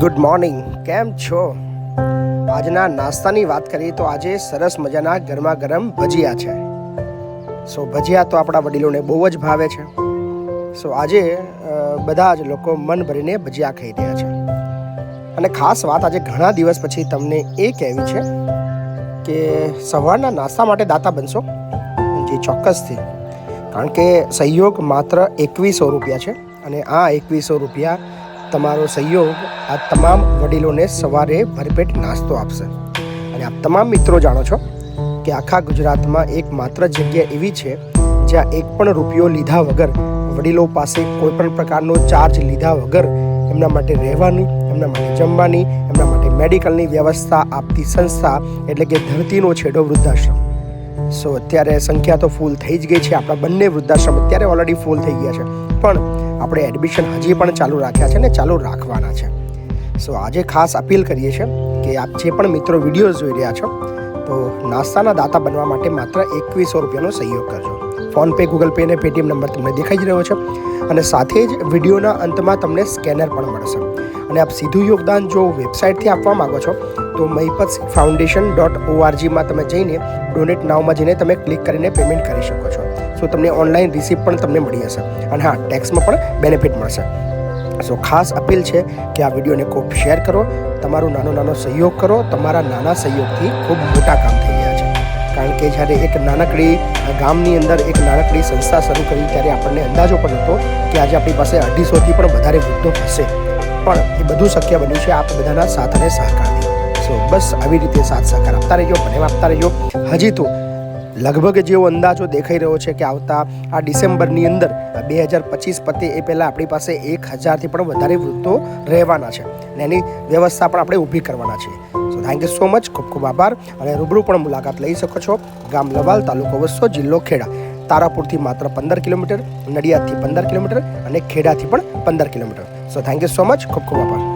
Good morning કેમ છો? આજના નાસ્તાની વાત કરીએ તો આજે સરસ મજાના ગરમા ગરમ ભજીયા છે. સો ભજીયા તો આપણા વડીલોને બહુ જ ભાવે છે. સો આજે બધા જ લોકો મન ભરીને ભજીયા ખાઈ રહ્યા છે. અને ખાસ વાત આજે ઘણા દિવસ પછી તમને એ કહેવી છે કે સવારના નાસ્તા માટે દાતા બનશો? જે ચોક્કસથી. કારણ કે સહયોગ માત્ર એકવીસો રૂપિયા છે અને આ એકવીસો રૂપિયા તમારો સહયોગ આ તમામ વડીલોને સવારે ભરપેટ નાસ્તો આપશે. અને આપ તમામ મિત્રો જાણો છો કે આખા ગુજરાતમાં એક માત્ર જગ્યા એવી છે જ્યાં એક પણ રૂપિયો લીધા વગર વડીલો પાસે કોઈ પણ પ્રકારનો ચાર્જ લીધા વગર એમના માટે રહેવાની, એમના માટે જમવાની, એમના માટે મેડિકલની વ્યવસ્થા આપતી સંસ્થા એટલે કે ધરતીનો છેડો વૃદ્ધાશ્રમ. સો અત્યારે સંખ્યા તો ફૂલ થઈ જ ગઈ છે. આપણા બંને વૃદ્ધાશ્રમ અત્યારે ઓલરેડી ફૂલ થઈ ગયા છે. પણ આપણે એડમિશન હજી પણ ચાલુ રાખ્યા છે ને ચાલુ રાખવાના છે. સો આજે ખાસ અપીલ કરીએ છીએ કે આપ જે પણ મિત્રો વીડિયો જોઈ રહ્યા છો, તો નાસ્તાના દાતા બનવા માટે માત્ર એકવીસો રૂપિયાનો સહયોગ કરજો. ફોનપે ગૂગલ પે અને પેટીએમ નંબર તમને દેખાઈ જ રહ્યો છે અને સાથે જ વિડીયોના અંતમાં તમને સ્કેનર પણ મળશે. અને આપ સીધું યોગદાન જો વેબસાઇટથી આપવા માંગો છો, તો મહિપત ફાઉન્ડેશન ડોટ ઓઆરજીમાં તમે જઈને ડોનેટ નાવમાં જઈને તમે ક્લિક કરીને પેમેન્ટ કરી શકો છો. સો તમને ઓનલાઈન રિસિપ્ટ પણ તમને મળી જશે. અને હા ટેક્સમાં પણ બેનિફિટ મળશે. સો ખાસ અપીલ છે કે આ વિડીયોને ખૂબ શેર કરો. તમારો નાનો નાનો સહયોગ કરો. તમારા નાના સહયોગથી ખૂબ મોટા કામ થઈ રહ્યા છે. કારણ કે જ્યારે એક નાનકડી ગામની અંદર એક નાનકડી સંસ્થા શરૂ કરી ત્યારે આપણને અંદાજો પણ હતો કે આજે આપણી પાસે અઢીસોથી પણ વધારે વૃદ્ધો હશે. પણ એ બધું શક્ય બન્યું છે આપ બધાના સાથ અને સહકારથી. સો બસ આવી રીતે સાથ સહકાર આપતા રહેજો પ્રેમ આપતા રહેજો. હજી તો લગભગ જેવો અંદાજો દેખાઈ રહ્યો છે કે આવતા આ ડિસેમ્બરની અંદર બે હજાર પચીસ પતે એ પહેલાં આપણી પાસે એક હજારથી પણ વધારે વૃદ્ધો રહેવાના છે. અને એની વ્યવસ્થા પણ આપણે ઊભી કરવાના છે so thank you so much ખૂબ ખૂબ આભાર. અને રૂબરૂ પણ મુલાકાત લઈ શકો છો ગામ લવાલ તાલુકો વસ્સો જિલ્લો ખેડા. તારાપુરથી માત્ર પંદર કિલોમીટર, નડિયાદથી પંદર કિલોમીટર અને ખેડાથી પણ પંદર kilometre. So thank you so much ખૂબ ખૂબ આભાર.